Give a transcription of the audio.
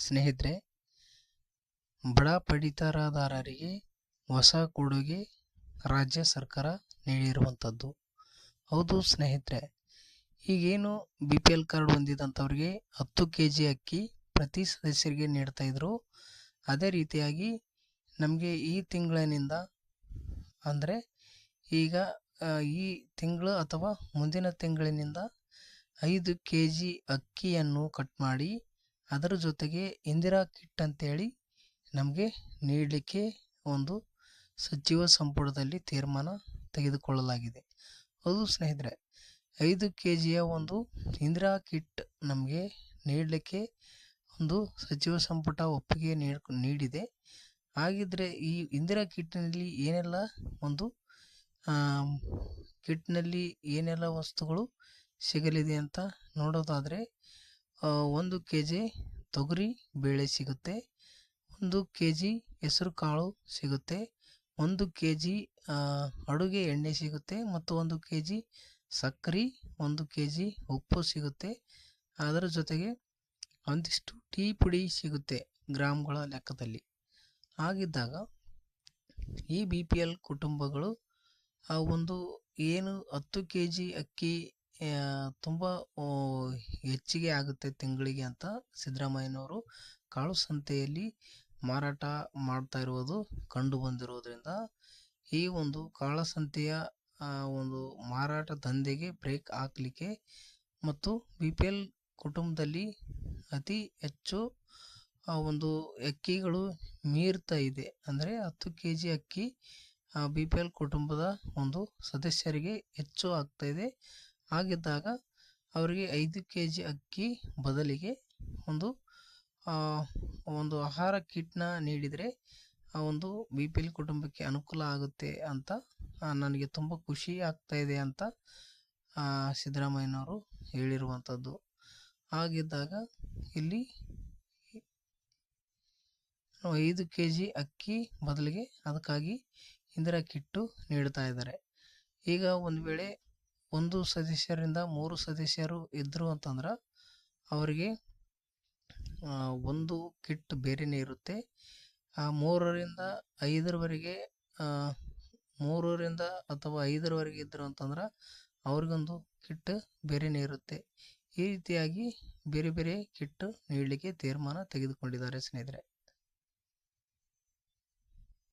ಸ್ನೇಹಿತರೆ ಬಡ ಪಡಿತರದಾರರಿಗೆ ಹೊಸ ಕೊಡುಗೆ ರಾಜ್ಯ ಸರ್ಕಾರ ನೀಡಿರುವಂಥದ್ದು. ಹೌದು ಸ್ನೇಹಿತರೆ, ಈಗೇನು ಬಿ ಪಿ ಎಲ್ ಕಾರ್ಡ್ ಹೊಂದಿದಂಥವ್ರಿಗೆ ಹತ್ತು ಕೆ ಜಿ ಅಕ್ಕಿ ಪ್ರತಿ ಸದಸ್ಯರಿಗೆ ನೀಡ್ತಾಯಿದ್ರು ಅದೇ ರೀತಿಯಾಗಿ ನಮಗೆ ಈ ತಿಂಗಳಿನಿಂದ ಅಂದರೆ ಈಗ ಈ ತಿಂಗಳು ಅಥವಾ ಮುಂದಿನ ತಿಂಗಳಿನಿಂದ ಐದು ಕೆ ಜಿ ಅಕ್ಕಿಯನ್ನು ಕಟ್ ಮಾಡಿ ಅದರ ಜೊತೆಗೆ ಇಂದಿರಾ ಕಿಟ್ ಅಂತೇಳಿ ನಮಗೆ ನೀಡಲಿಕ್ಕೆ ಒಂದು ಸಚಿವ ಸಂಪುಟದಲ್ಲಿ ತೀರ್ಮಾನ ತೆಗೆದುಕೊಳ್ಳಲಾಗಿದೆ. ಹೌದು ಸ್ನೇಹಿತರೆ, ಐದು ಕೆ ಜಿಯ ಒಂದು ಇಂದಿರಾ ಕಿಟ್ ನಮಗೆ ನೀಡಲಿಕ್ಕೆ ಒಂದು ಸಚಿವ ಸಂಪುಟ ಒಪ್ಪಿಗೆ ನೀಡ್, ನೀಡಿದೆ. ಹಾಗಿದ್ರೆ ಈ ಇಂದಿರಾ ಕಿಟ್ನಲ್ಲಿ ಏನೆಲ್ಲ ಒಂದು ಕಿಟ್ನಲ್ಲಿ ಏನೆಲ್ಲ ವಸ್ತುಗಳು ಸಿಗಲಿದೆ ಅಂತ ನೋಡೋದಾದರೆ ಒಂದು ಕೆ ಜಿ ತೊಗರಿ ಬೇಳೆ ಸಿಗುತ್ತೆ, ಒಂದು ಕೆ ಜಿ ಹೆಸರು ಕಾಳು ಸಿಗುತ್ತೆ, ಒಂದು ಕೆ ಜಿ ಅಡುಗೆ ಎಣ್ಣೆ ಸಿಗುತ್ತೆ ಮತ್ತು ಒಂದು ಕೆ ಜಿ ಸಕ್ಕರೆ, ಒಂದು ಕೆ ಜಿ ಉಪ್ಪು ಸಿಗುತ್ತೆ. ಅದರ ಜೊತೆಗೆ ಒಂದಿಷ್ಟು ಟೀ ಪುಡಿ ಸಿಗುತ್ತೆ ಗ್ರಾಮ್ಗಳ ಲೆಕ್ಕದಲ್ಲಿ. ಹಾಗಿದ್ದಾಗ ಈ ಬಿ ಪಿ ಎಲ್ ಕುಟುಂಬಗಳು ಆ ಒಂದು ಏನು ಹತ್ತು ಕೆ ಜಿ ಅಕ್ಕಿ ತುಂಬ ಹೆಚ್ಚಿಗೆ ಆಗುತ್ತೆ ತಿಂಗಳಿಗೆ ಅಂತ ಸಿದ್ದರಾಮಯ್ಯನವರು ಕಾಳು ಸಂತೆಯಲ್ಲಿ ಮಾರಾಟ ಮಾಡ್ತಾ ಇರುವುದು ಕಂಡು ಬಂದಿರುವುದರಿಂದ ಈ ಒಂದು ಕಾಳಸಂತೆಯ ಸಂತೆಯ ಒಂದು ಮಾರಾಟ ದಂಧೆಗೆ ಬ್ರೇಕ್ ಹಾಕಲಿಕ್ಕೆ ಮತ್ತು ಬಿ ಪಿ ಎಲ್ ಕುಟುಂಬದಲ್ಲಿ ಅತಿ ಹೆಚ್ಚು ಒಂದು ಅಕ್ಕಿಗಳು ಮೀರ್ತಾ ಇದೆ. ಅಂದರೆ ಹತ್ತು ಕೆ ಜಿ ಅಕ್ಕಿ ಬಿ ಪಿ ಎಲ್ ಕುಟುಂಬದ ಒಂದು ಸದಸ್ಯರಿಗೆ ಹೆಚ್ಚು ಆಗ್ತಾ ಇದೆ. ಹಾಗಿದ್ದಾಗ ಅವರಿಗೆ ಐದು ಕೆ ಜಿ ಅಕ್ಕಿ ಬದಲಿಗೆ ಒಂದು ಒಂದು ಆಹಾರ ಕಿಟ್ನ ನೀಡಿದರೆ ಆ ಒಂದು ಬಿ ಪಿ ಎಲ್ ಕುಟುಂಬಕ್ಕೆ ಅನುಕೂಲ ಆಗುತ್ತೆ ಅಂತ ನನಗೆ ತುಂಬ ಖುಷಿ ಆಗ್ತಾ ಇದೆ ಅಂತ ಸಿದ್ದರಾಮಯ್ಯನವರು ಹೇಳಿರುವಂಥದ್ದು. ಹಾಗಿದ್ದಾಗ ಇಲ್ಲಿ ಐದು ಕೆ ಜಿ ಅಕ್ಕಿ ಬದಲಿಗೆ ಅದಕ್ಕಾಗಿ ಇಂದಿರಾ ಕಿಟ್ಟು ನೀಡ್ತಾ ಇದ್ದಾರೆ. ಈಗ ಒಂದು ವೇಳೆ ಒಂದು ಸದಸ್ಯರಿಂದ ಮೂರು ಸದಸ್ಯರು ಇದ್ದರು ಅಂತಂದ್ರೆ ಅವರಿಗೆ ಒಂದು ಕಿಟ್ ಬೇರೆಯೇ ಇರುತ್ತೆ. ಆ, ಮೂರರಿಂದ ಐದರವರೆಗೆ ಮೂರರಿಂದ ಅಥವಾ ಐದರವರೆಗೆ ಇದ್ದರು ಅಂತಂದ್ರೆ ಅವ್ರಿಗೊಂದು ಕಿಟ್ ಬೇರೆಯೇ ಇರುತ್ತೆ. ಈ ರೀತಿಯಾಗಿ ಬೇರೆ ಬೇರೆ ಕಿಟ್ ನೀಡಲಿಕ್ಕೆ ತೀರ್ಮಾನ ತೆಗೆದುಕೊಂಡಿದ್ದಾರೆ ಸ್ನೇಹಿತರೆ.